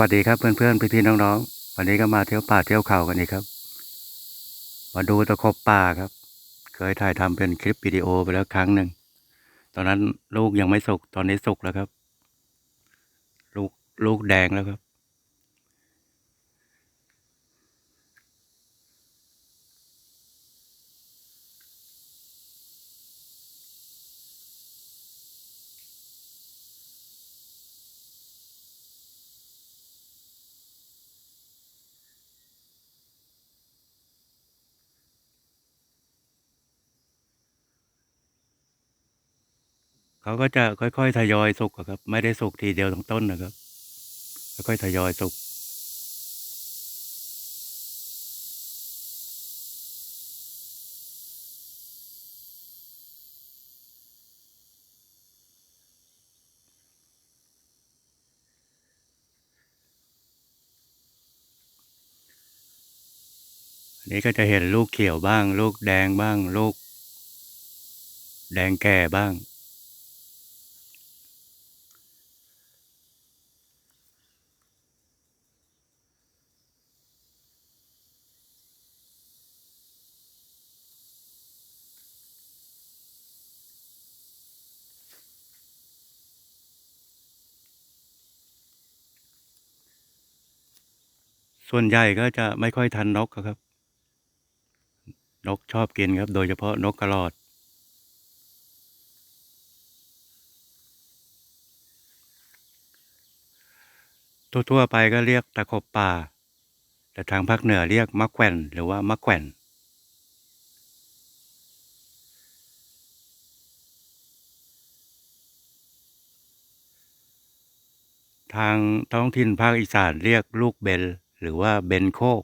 วัสดีครับเพื่อนๆพี่ๆน้องๆ วันนี้ก็มาเที่ยวป่าเที่ยวเขากันอีกครับ มาดูตะขบป่าครับ เคยถ่ายทำเป็นคลิปวิดีโอไปแล้วครั้งหนึ่ง ตอนนั้นลูกยังไม่สุกตอนนี้สุกแล้วครับ ลูกลูกแดงแล้วครับ เขาก็จะค่อยๆทยอยสุกครับ ไม่ได้สุกทีเดียวทั้งต้นนะครับ ค่อยๆทยอยสุกอันนี้ก็จะเห็นลูกเขียวบ้าง ลูกแดงบ้าง ลูก แดงแก่บ้าง ส่วนใหญ่ก็จะไม่ค่อยทันนกครับ นกชอบกินครับ โดยเฉพาะนกกระรอด ทั่วๆไปก็เรียกตะขบป่า แต่ทางภาคเหนือเรียกมะแขวนหรือว่ามะแขวนทางท้องถิ่นภาคอีสานเรียกลูกเบล หรือว่าเบนโคก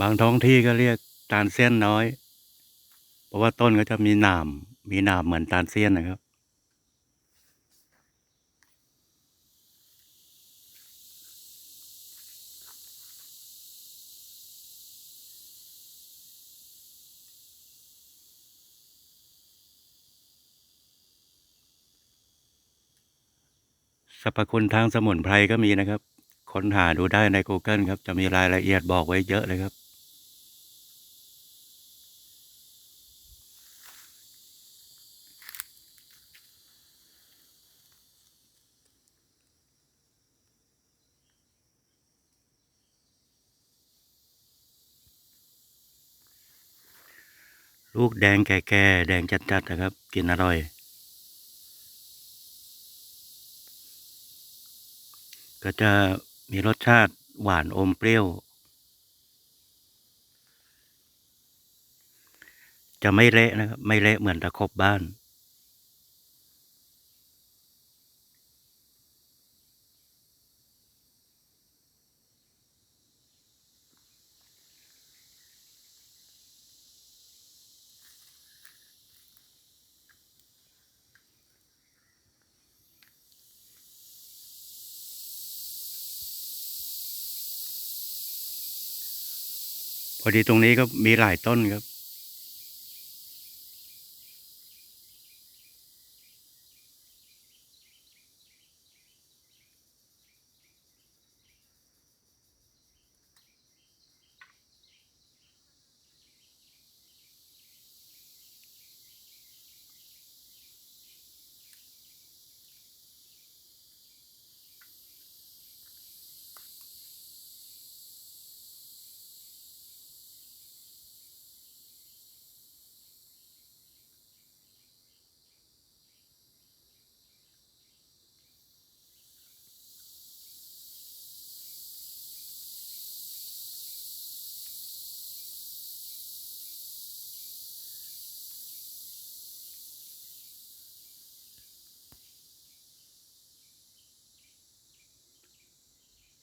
บางท้องที่ก็เรียกตาลเส้นน้อย เพราะว่าต้นก็จะมีหนามมีหนามเหมือนตาลเส้นนะครับ สรรพคุณทางสมุนไพรก็มีนะครับ ค้นหาดูได้ใน Google ครับ จะมีรายละเอียดบอกไว้เยอะเลยครับ ลูกแดงแก่ๆ แดงจัดๆนะครับ กินอร่อย ก็จะมีรสชาติหวานอมเปรี้ยว จะไม่เละนะครับ ไม่เละเหมือนตะคบบ้าน พอดีตรงนี้ก็มีหลายต้นครับ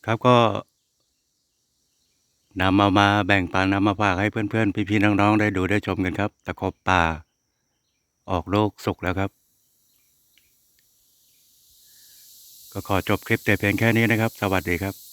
ครับก็นำเอามาแบ่งปันนำมาฝากให้เพื่อนๆ พี่ๆน้องๆได้ดูได้ชมกันครับ ตะขบป่า ออกลูกสุกแล้วครับ ก็ขอจบคลิปแต่เพียงแค่นี้นะครับ สวัสดีครับ